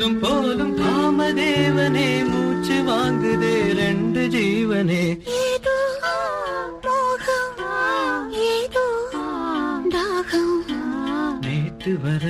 போதும் போதும். காமதேவனே மூச்சு வாங்குதே ரெண்டு ஜீவனே. நேற்று வர